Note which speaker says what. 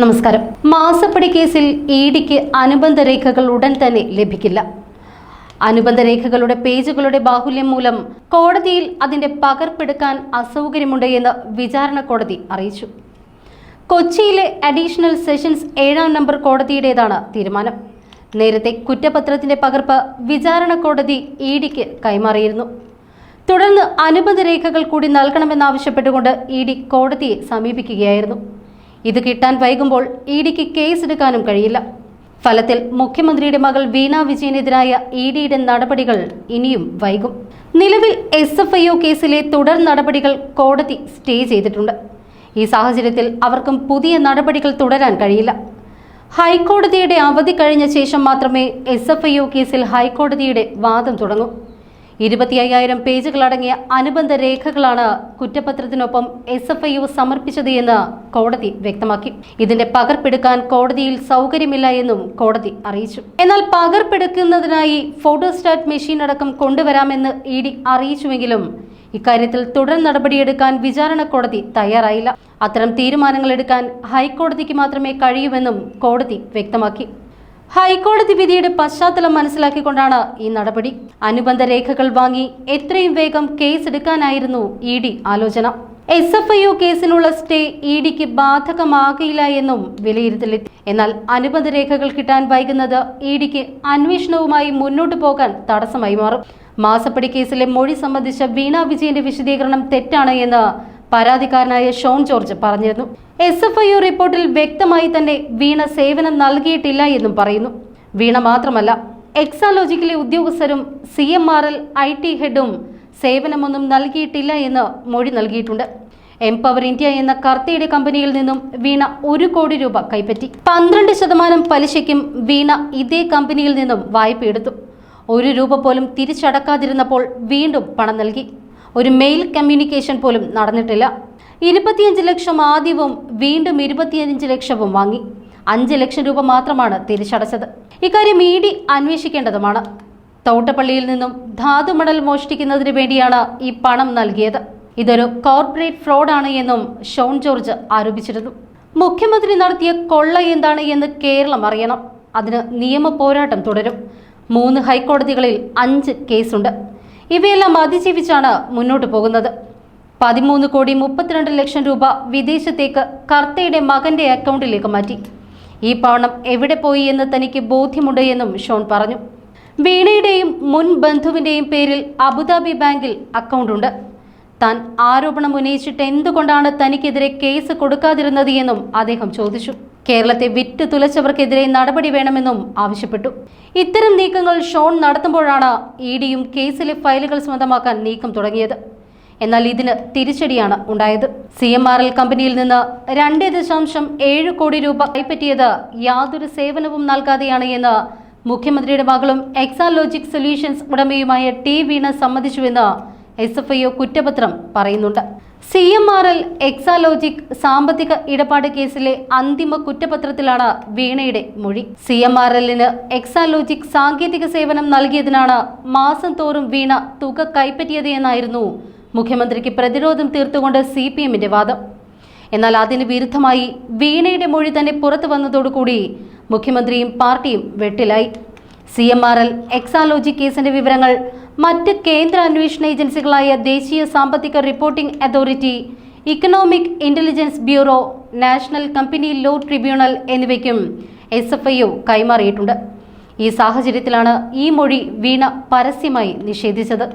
Speaker 1: നമസ്കാരം. മാസപ്പടി കേസിൽ ഇ ഡിക്ക് അനുബന്ധ രേഖകൾ ഉടൻ തന്നെ ലഭിക്കില്ല. അനുബന്ധ രേഖകളുടെ പേജുകളുടെ ബാഹുല്യം മൂലം കോടതിയിൽ അതിന്റെ പകർപ്പെടുക്കാൻ അസൗകര്യമുണ്ട് എന്ന് വിചാരണ കോടതി അറിയിച്ചു. കൊച്ചിയിലെ അഡീഷണൽ സെഷൻസ് ഏഴാം നമ്പർ കോടതിയുടേതാണ് തീരുമാനം. നേരത്തെ കുറ്റപത്രത്തിന്റെ പകർപ്പ് വിചാരണ കോടതി ഇ ഡിക്ക് കൈമാറിയിരുന്നു. തുടർന്ന് അനുബന്ധ രേഖകൾ കൂടി നൽകണമെന്നാവശ്യപ്പെട്ടുകൊണ്ട് ഇ ഡി കോടതിയെ സമീപിക്കുകയായിരുന്നു. ഇത് കിട്ടാൻ വൈകുമ്പോൾ ഇ ഡിക്ക് കേസെടുക്കാനും കഴിയില്ല. ഫലത്തിൽ മുഖ്യമന്ത്രിയുടെ മകൾ വീണ വിജയനെതിരായ ഇ ഡിയുടെ നടപടികൾ ഇനിയും വൈകും. നിലവിൽ എസ് എഫ് ഐ ഒ കേസിലെ തുടർ നടപടികൾ കോടതി സ്റ്റേ ചെയ്തിട്ടുണ്ട്. ഈ സാഹചര്യത്തിൽ അവർക്കും പുതിയ നടപടികൾ തുടരാൻ കഴിയില്ല. ഹൈക്കോടതിയുടെ അവധി കഴിഞ്ഞ ശേഷം മാത്രമേ എസ് എഫ് ഐ ഒ കേസിൽ ഹൈക്കോടതിയുടെ വാദം തുടങ്ങൂ. ഇരുപത്തി അയ്യായിരം പേജുകളടങ്ങിയ അനുബന്ധ രേഖകളാണ് കുറ്റപത്രത്തിനൊപ്പം എസ് എഫ് ഐ സമർപ്പിച്ചത് എന്ന് കോടതി വ്യക്തമാക്കി. ഇതിന്റെ പകർപ്പെടുക്കാൻ കോടതിയിൽ സൗകര്യമില്ല എന്നും കോടതി അറിയിച്ചു. എന്നാൽ പകർപ്പെടുക്കുന്നതിനായി ഫോട്ടോസ്റ്റാറ്റ് മെഷീൻ അടക്കം കൊണ്ടുവരാമെന്ന് ഇ ഡി അറിയിച്ചുവെങ്കിലും ഇക്കാര്യത്തിൽ തുടർ നടപടിയെടുക്കാൻ വിചാരണ കോടതി തയ്യാറായില്ല. അത്തരം തീരുമാനങ്ങൾ എടുക്കാൻ ഹൈക്കോടതിക്ക് മാത്രമേ കഴിയൂവെന്നും കോടതി വ്യക്തമാക്കി. ഹൈക്കോടതി വിധിയുടെ പശ്ചാത്തലം മനസ്സിലാക്കിക്കൊണ്ടാണ് ഈ നടപടി. അനുബന്ധ രേഖകൾ വാങ്ങി എത്രയും വേഗം കേസ് എടുക്കാനായിരുന്നു ഇ ഡി ആലോചന. എസ് എഫ് ഐ ഒ കേസിനുള്ള സ്റ്റേ ഇ ഡിക്ക് ബാധകമാകില്ല എന്നും വിലയിരുത്തലി എന്നാൽ അനുബന്ധ രേഖകൾ കിട്ടാൻ വൈകുന്നത് ഇ ഡിക്ക് അന്വേഷണവുമായി മുന്നോട്ടു പോകാൻ തടസ്സമായി മാറും. മാസപ്പടി കേസിലെ മൊഴി സംബന്ധിച്ച വീണ വിജയന്റെ വിശദീകരണം തെറ്റാണ് എന്ന് പരാതിക്കാരനായ ഷോൺ ജോർജ് പറഞ്ഞിരുന്നു. എസ് എഫ് ഐ റിപ്പോർട്ടിൽ വ്യക്തമായി തന്നെ വീണ സേവനം നൽകിയിട്ടില്ല എന്നും പറയുന്നു. വീണ മാത്രമല്ല എക്സാലോജിക്കിലെ ഉദ്യോഗസ്ഥരും C M R L I T ഹെഡും സേവനമൊന്നും നൽകിയിട്ടില്ല എന്ന് മൊഴി നൽകിയിട്ടുണ്ട്. എംപവർ ഇന്ത്യ എന്ന കർത്തയുടെ കമ്പനിയിൽ നിന്നും വീണ ഒരു കോടി രൂപ കൈപ്പറ്റി. പന്ത്രണ്ട് ശതമാനം പലിശയ്ക്കും വീണ ഇതേ കമ്പനിയിൽ നിന്നും വായ്പ എടുത്തു ഒരു രൂപ പോലും തിരിച്ചടക്കാതിരുന്നപ്പോൾ വീണ്ടും പണം നൽകി. ഒരു മെയിൽ കമ്മ്യൂണിക്കേഷൻ പോലും നടന്നിട്ടില്ല. ഇരുപത്തിയഞ്ച് ലക്ഷം ആദ്യവും വീണ്ടും ഇരുപത്തിയഞ്ച് ലക്ഷവും വാങ്ങി. അഞ്ച് ലക്ഷം രൂപ മാത്രമാണ് തിരിച്ചടച്ചത്. ഇക്കാര്യം ഇ ഡി അന്വേഷിക്കേണ്ടതുമാണ്. തോട്ടപ്പള്ളിയിൽ നിന്നും ധാതുമണൽ മോഷ്ടിക്കുന്നതിന് വേണ്ടിയാണ് ഈ പണം നൽകിയത്. ഇതൊരു കോർപ്പറേറ്റ് ഫ്രോഡാണ് എന്നും ഷോൺ ജോർജ് ആരോപിച്ചിരുന്നു. മുഖ്യമന്ത്രി നടത്തിയ കൊള്ള എന്താണ് എന്ന് കേരളം അറിയണം. അതിന് നിയമ പോരാട്ടം തുടരും. മൂന്ന് ഹൈക്കോടതികളിൽ അഞ്ച് കേസുണ്ട്. ഇവയെല്ലാം അതിജീവിച്ചാണ് മുന്നോട്ട് പോകുന്നത്. പതിമൂന്ന് കോടി മുപ്പത്തിരണ്ട് ലക്ഷം രൂപ വിദേശത്തേക്ക് കർത്തയുടെ മകന്റെ അക്കൗണ്ടിലേക്ക് മാറ്റി. ഈ പണം എവിടെ പോയി എന്ന് തനിക്ക് ബോധ്യമുണ്ട് എന്നും ഷോൺ പറഞ്ഞു. വീണയുടെയും മുൻ ബന്ധുവിന്റെയും പേരിൽ അബുദാബി ബാങ്കിൽ അക്കൗണ്ടുണ്ട് താൻ ആരോപണം ഉന്നയിച്ചിട്ട് എന്തുകൊണ്ടാണ് തനിക്കെതിരെ കേസ് കൊടുക്കാതിരുന്നത് എന്നും അദ്ദേഹം ചോദിച്ചു. കേരളത്തെ വിറ്റ് തുലച്ചവർക്കെതിരെ നടപടി വേണമെന്നും ആവശ്യപ്പെട്ടു. ഇത്തരം നീക്കങ്ങൾ ഷോൺ നടത്തുമ്പോഴാണ് ഇ ഡിയും കേസിലെ ഫയലുകൾ സ്വന്തമാക്കാൻ നീക്കം തുടങ്ങിയത്. എന്നാൽ ഇതിന് തിരിച്ചടിയാണ് ഉണ്ടായത്. സി എം ആർ എൽ കമ്പനിയിൽ നിന്ന് രണ്ട് ദശാംശം ഏഴ് കോടി രൂപ കൈപ്പറ്റിയത് യാതൊരു സേവനവും നൽകാതെയാണ് എന്ന് മുഖ്യമന്ത്രിയുടെ മകളും എക്സാലോജിക് സൊല്യൂഷൻസ് ഉടമയുമായ ടി വീണ സമ്മതിച്ചുവെന്ന് എസ് എഫ് ഐ ഒ കുറ്റപത്രം പറയുന്നുണ്ട്. C M R L Exalogic സാമ്പത്തിക ഇടപാട് കേസിലെ അന്തിമ കുറ്റപത്രത്തിലാണ് വീണയുടെ മൊഴി. സി എം ആർ എല്ലിന് എക്സാലോജിക് സാങ്കേതിക സേവനം നൽകിയതിനാണ് മാസം തോറും വീണ തുക കൈപ്പറ്റിയത് എന്നായിരുന്നു മുഖ്യമന്ത്രിക്ക് പ്രതിരോധം തീർത്തുകൊണ്ട് സി പി എമ്മിന്റെ വാദം. എന്നാൽ അതിന് വിരുദ്ധമായി വീണയുടെ മൊഴി തന്നെ പുറത്തു വന്നതോടുകൂടി മുഖ്യമന്ത്രിയും പാർട്ടിയും വെട്ടിലായി. C M R L Exalogic കേസിന്റെ വിവരങ്ങൾ മറ്റ് കേന്ദ്ര അന്വേഷണ ഏജൻസികളായ ദേശീയ സാമ്പത്തിക reporting authority economic intelligence bureau national company law tribunal എന്നിവയ്ക്കും എസ് എഫ് ഐ ഒ കൈമാറിയിട്ടുണ്ട്. ഈ സാഹചര്യത്തിലാണ് ഈ മൊഴി വീണ പരസ്യമായി നിഷേധിച്ചത്.